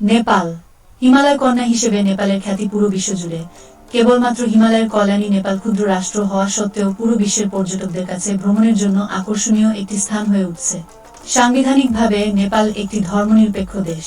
নেপাল। হিমালয় কন্যা হিসেবে নেপালের খ্যাতি পুরো বিশ্বজুড়ে। কেবলমাত্র হিমালয়ের কল্যাণী নেপাল ক্ষুদ্র রাষ্ট্র হওয়া সত্ত্বেও পুরো বিশ্বের পর্যটকদের কাছে ভ্রমণের জন্য আকর্ষণীয় একটি স্থান হয়ে উঠছে। সাংবিধানিকভাবে নেপাল একটি ধর্মনিরপেক্ষ দেশ।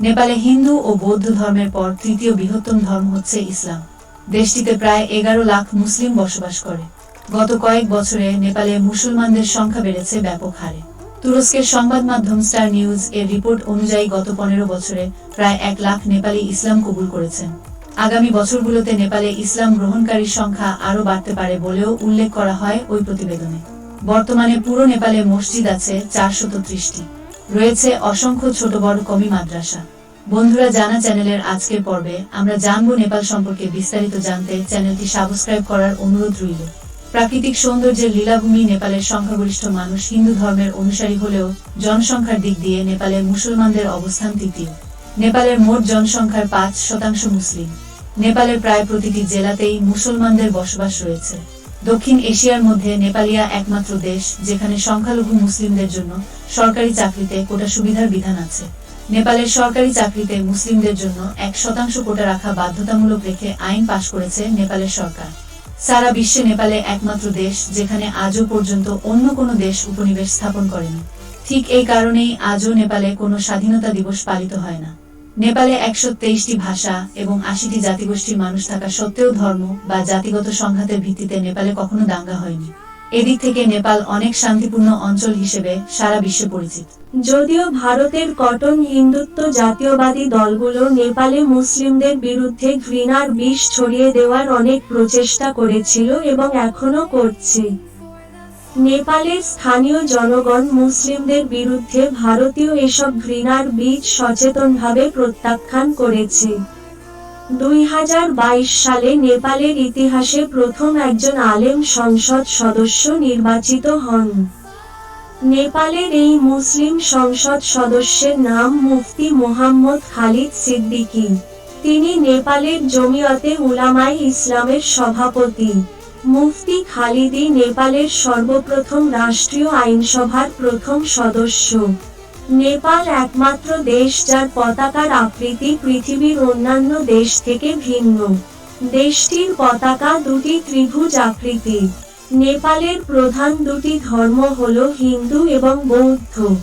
নেপালে হিন্দু ও বৌদ্ধ ধর্মের পর তৃতীয় বৃহত্তম ধর্ম হচ্ছে ইসলাম। দেশটিতে প্রায় এগারো লাখ মুসলিম বসবাস করে। গত কয়েক বছরে নেপালে মুসলমানদের সংখ্যা বেড়েছে ব্যাপক হারে। তুরস্কের সংবাদ মাধ্যম স্টার নিউজ এর রিপোর্ট অনুযায়ী গত পনেরো বছরে প্রায় এক লাখ নেপালি ইসলাম কবুল করেছেন। আগামী বছরগুলোতে নেপালে ইসলাম গ্রহণকারীর সংখ্যা আরও বাড়তে পারে বলেও উল্লেখ করা হয় ওই প্রতিবেদনে। বর্তমানে পুরো নেপালে মসজিদ আছে চারশত ত্রিশটি। রয়েছে অসংখ্য ছোট বড় কমি মাদ্রাসা। বন্ধুরা জানা চ্যানেলের আজকের পর্বে আমরা জানব নেপাল সম্পর্কে বিস্তারিত জানতে চ্যানেলটি সাবস্ক্রাইব করার অনুরোধ রইল। প্রাকৃতিক সৌন্দর্যের লীলাভূমি নেপালের সংখ্যাগরিষ্ঠ মানুষ হিন্দু ধর্মের অনুসারী হলেও জনসংখ্যার দিক দিয়ে নেপালে মুসলমানদের অবস্থান তৃতীয় নেপালের মোট জনসংখ্যার পাঁচ শতাংশ মুসলিম। নেপালের প্রায় প্রতিটি জেলাতেই মুসলমানদের বসবাস রয়েছে। দক্ষিণ এশিয়ার মধ্যে নেপালিয়া একমাত্র দেশ যেখানে সংখ্যালঘু মুসলিমদের জন্য সরকারি চাকরিতে কোটা সুবিধার বিধান আছে। নেপালের সরকারি চাকরিতে মুসলিমদের জন্য এক শতাংশ কোটা রাখা বাধ্যতামূলক রেখে আইন পাশ করেছে নেপালের সরকার। সারা বিশ্বে নেপালে একমাত্র দেশ যেখানে আজও পর্যন্ত অন্য কোনো দেশ উপনিবেশ স্থাপন করেনি। ঠিক এই কারণেই আজও নেপালে কোনো স্বাধীনতা দিবস পালিত হয় না। নেপালে একশো তেইশটি ভাষা এবং আশিটি জাতিগোষ্ঠীর মানুষ থাকা সত্ত্বেও ধর্ম বা জাতিগত সংঘাতের ভিত্তিতে নেপালে কখনো দাঙ্গা হয়নি। এদিক থেকে নেপাল অনেক শান্তিপূর্ণ অঞ্চল হিসেবে সারা বিশ্বে পরিচিত। যদিও ভারতের কটন হিন্দুত্ব জাতীয়বাদী দলগুলো নেপালে মুসলিমদের বিরুদ্ধে ঘৃণার বিষ ছড়িয়ে দেওয়ার অনেক প্রচেষ্টা করেছিল এবং এখনও করছে। নেপালের স্থানীয় জনগণ মুসলিমদের বিরুদ্ধে ভারতীয় এসব ঘৃণার বীজ সচেতনভাবে প্রত্যাখ্যান করেছে। দুই হাজার বাইশ সালে নেপালের ইতিহাসে প্রথম একজন আলেম সংসদ সদস্য নির্বাচিত হন। নেপালের এই মুসলিম সংসদ সদস্যের নাম মুফতি মোহাম্মদ খালিদ সিদ্দিকী। তিনি নেপালের জমিয়তে উলামায়ে ইসলামের সভাপতি। মুফতি খালিদি নেপালের সর্বপ্রথম রাষ্ট্রীয় আইনসভার প্রথম সদস্য। নেপাল একমাত্র দেশ যার পতাকার আকৃতি পৃথিবীর অন্যান্য দেশ থেকে ভিন্ন। দেশটির পতাকা দুটি ত্রিভুজ আকৃতির। নেপালের প্রধান দুটি ধর্ম হল হিন্দু এবং বৌদ্ধ।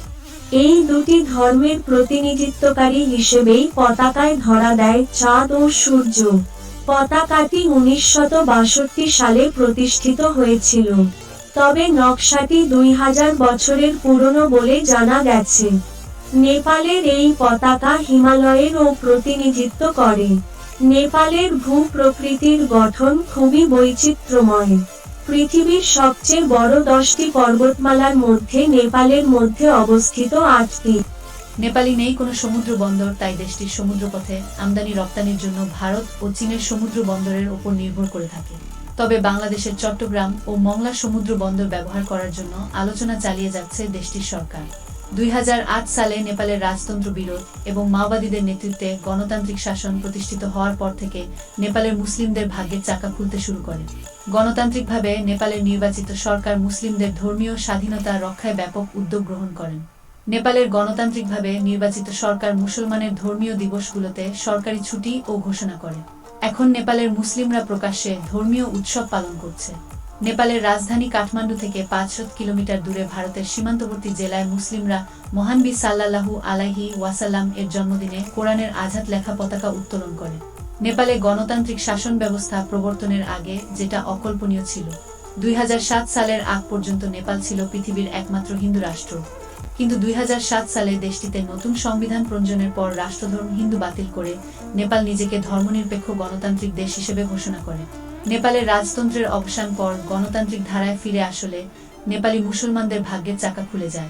এই দুটি ধর্মের প্রতিনিধিত্বকারী হিসেবেই পতাকায় ধরা দেয় চাঁদ ও সূর্য। পতাকাটি বাষট্টি সালে প্রতিষ্ঠিত হয়েছিল। তবে নকশাটি দুই হাজার বছরের পুরনো বলে জানা গেছে। নেপালের এই পতাকা হিমালয়েরও প্রতিনিধিত্ব করে। নেপালের ভূ প্রকৃতির গঠন খুবই বৈচিত্র্যময়। পৃথিবীর সবচেয়ে বড় দশটি পর্বতমালার মধ্যে নেপালের মধ্যে অবস্থিত আটটি। নেপালে নেই কোনো সমুদ্র বন্দর, তাই দেশটির সমুদ্রপথে আমদানি রপ্তানির জন্য ভারত ও চীনের সমুদ্র বন্দরের উপর নির্ভর করে থাকে। তবে বাংলাদেশের চট্টগ্রাম ও মংলা সমুদ্র বন্দর ব্যবহার করার জন্য আলোচনা চালিয়ে যাচ্ছে দেশটির সরকার। দুই হাজার আট সালে নেপালের রাজতন্ত্র বিরোধ এবং মাওবাদীদের নেতৃত্বে গণতান্ত্রিক শাসন প্রতিষ্ঠিত হওয়ার পর থেকে নেপালের মুসলিমদের ভাগ্যের চাকা খুলতে শুরু করে। গণতান্ত্রিকভাবে নেপালের নির্বাচিত সরকার মুসলিমদের ধর্মীয় স্বাধীনতা রক্ষায় ব্যাপক উদ্যোগ গ্রহণ করেন। নেপালের গণতান্ত্রিকভাবে নির্বাচিত সরকার মুসলমানের ধর্মীয় দিবসগুলোতে সরকারি ছুটি ও ঘোষণা করে। এখন নেপালের মুসলিমরা প্রকাশ্যে ধর্মীয় উৎসব পালন করছে। নেপালের রাজধানী কাঠমান্ডু থেকে পাঁচশো কিলোমিটার দূরে ভারতের সীমান্তবর্তী জেলায় মুসলিমরা মহানবী সাল্লাল্লাহু আলাইহি ওয়াসাল্লাম এর জন্মদিনে কোরআনের আঝাদ লেখা পতাকা উত্তোলন করে। নেপালে গণতান্ত্রিক শাসন ব্যবস্থা প্রবর্তনের আগে যেটা অকল্পনীয় ছিল। দুই হাজার সাত সালের আগ পর্যন্ত নেপাল ছিল পৃথিবীর একমাত্র হিন্দু রাষ্ট্র। কিন্তু দুই হাজার সাত সালে দেশটিতে নতুন সংবিধান প্রণয়নের পর রাষ্ট্রধর্ম হিন্দু বাতিল করে নেপাল নিজেকে ধর্মনিরপেক্ষ গণতান্ত্রিক দেশ হিসেবে ঘোষণা করে। নেপালের রাজতন্ত্রের অবসান পর গণতান্ত্রিক ধারায় ফিরে আসলে নেপালি মুসলমানদের ভাগ্যের চাকা খুলে যায়।